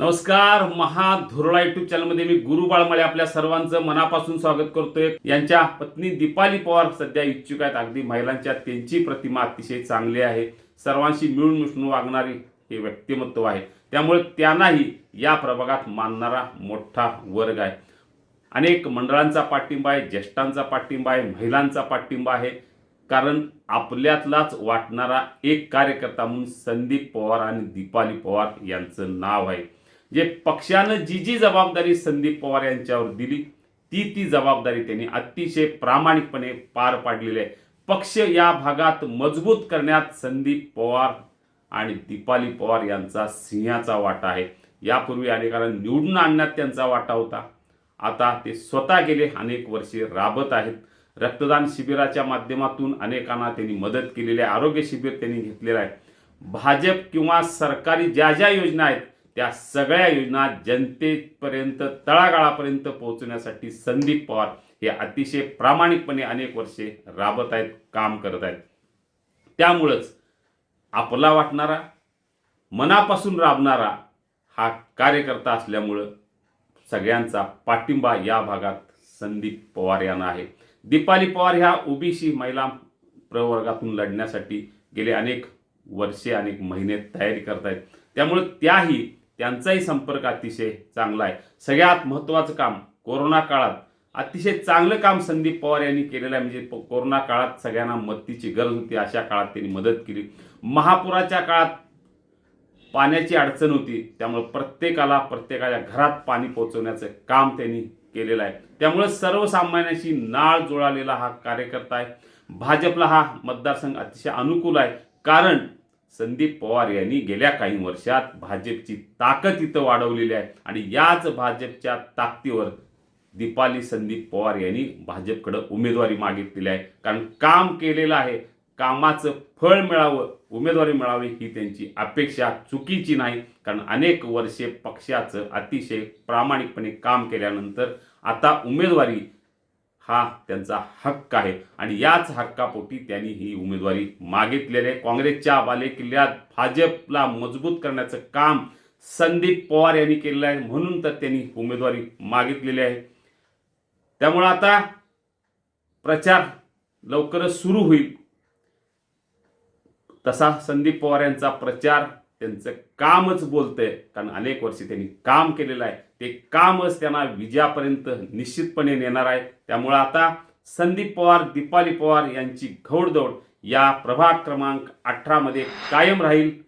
नमस्कार महाधुरळा युट्यूब चॅनलमध्ये मी गुरु बाळमळे आपल्या सर्वांचं मनापासून स्वागत करतोय. यांच्या पत्नी दीपाली पवार सध्या इच्छुक आहेत. अगदी महिलांच्या त्यांची प्रतिमा अतिशय चांगली आहे. सर्वांशी मिळून मिसळून वागणारी हे व्यक्तिमत्व आहे. त्यामुळे त्यांनाही या प्रभागात मानणारा मोठा वर्ग आहे. अनेक मंडळांचा पाठिंबा आहे ज्येष्ठांचा पाठिंबा आहे महिलांचा पाठिंबा आहे. कारण आपल्यातलाच वाटणारा एक कार्यकर्ता म्हणून संदीप पवार आणि दीपाली पवार यांचं नाव आहे. जे पक्षानं जी जी जबाबदारी संदीप पवार यांच्यावर दिली ती ती जबाबदारी त्यांनी अतिशय प्रामाणिकपणे पार पाडलेली आहे. पक्ष या भागात मजबूत करण्यात संदीप पवार आणि दीपाली पवार यांचा सिंहाचा वाटा आहे. यापूर्वी अनेकांना निवडून आणण्यात त्यांचा वाटा होता. आता ते स्वतः गेले अनेक वर्षे राबत आहेत. रक्तदान शिबिराच्या माध्यमातून अनेकांना त्यांनी मदत केलेली आहे. आरोग्य शिबिर त्यांनी घेतलेलं आहे. भाजप किंवा सरकारी ज्या ज्या योजना आहेत त्या सगळ्या योजना जनतेपर्यंत तळागाळापर्यंत पोहोचण्यासाठी संदीप पवार हे अतिशय प्रामाणिकपणे अनेक वर्षे राबत आहेत काम करत आहेत. त्यामुळंच आपला वाटणारा मनापासून राबणारा हा कार्यकर्ता असल्यामुळं सगळ्यांचा पाठिंबा या भागात संदीप पवार यांना आहे. दीपाली पवार ह्या ओबीसी महिला प्रवर्गातून लढण्यासाठी गेले अनेक वर्षे अनेक महिने तयारी करत आहेत त्यामुळे त्याही त्यांचाही संपर्क अतिशय चांगला आहे. सगळ्यात महत्त्वाचं काम कोरोना काळात अतिशय चांगलं काम संदीप पवार यांनी केलेलं आहे. म्हणजे कोरोना काळात सगळ्यांना मदतीची गरज होती अशा काळात त्यांनी मदत केली. महापुराच्या काळात पाण्याची अडचण होती. त्यामुळे प्रत्येकाला प्रत्येकाच्या घरात पाणी पोहोचवण्याचं काम त्यांनी केलेलं आहे. त्यामुळे सर्वसामान्यांशी नाळ जुळालेला हा कार्यकर्ता आहे. भाजपला हा मतदारसंघ अतिशय अनुकूल आहे. कारण संदीप पवार यांनी गेल्या काही वर्षात भाजपची ताकद इथं वाढवलेली आहे. आणि याच भाजपच्या ताकदीवर दीपाली संदीप पवार यांनी भाजपकडं उमेदवारी मागितलेली आहे. कारण काम केलेलं आहे. कामाचं फळ मिळावं उमेदवारी मिळावी ही त्यांची अपेक्षा चुकीची नाही. कारण अनेक वर्षे पक्षाचं अतिशय प्रामाणिकपणे काम केल्यानंतर आता उमेदवारी हा त्यांचा हक्क आहे. आणि याच हक्कापोटी त्यांनी ही उमेदवारी मागितलेली आहे. काँग्रेसच्या बालेकिल्ल्यात भाजपला मजबूत करण्याचं काम संदीप पवार यांनी केलेलं आहे. म्हणून तर त्यांनी उमेदवारी मागितलेली आहे. त्यामुळं आता प्रचार लवकरच सुरू होईल. तसा संदीप पवार यांचा प्रचार त्यांचं कामच बोलतंय. कारण अनेक वर्षी त्यांनी काम केलेलं आहे. ते कामच त्यांना विजयापर्यंत निश्चितपणे नेणार आहे. त्यामुळं आता संदीप पवार दीपाली पवार यांची घौडदौड या प्रभाग क्रमांक अठरामध्ये कायम राहील.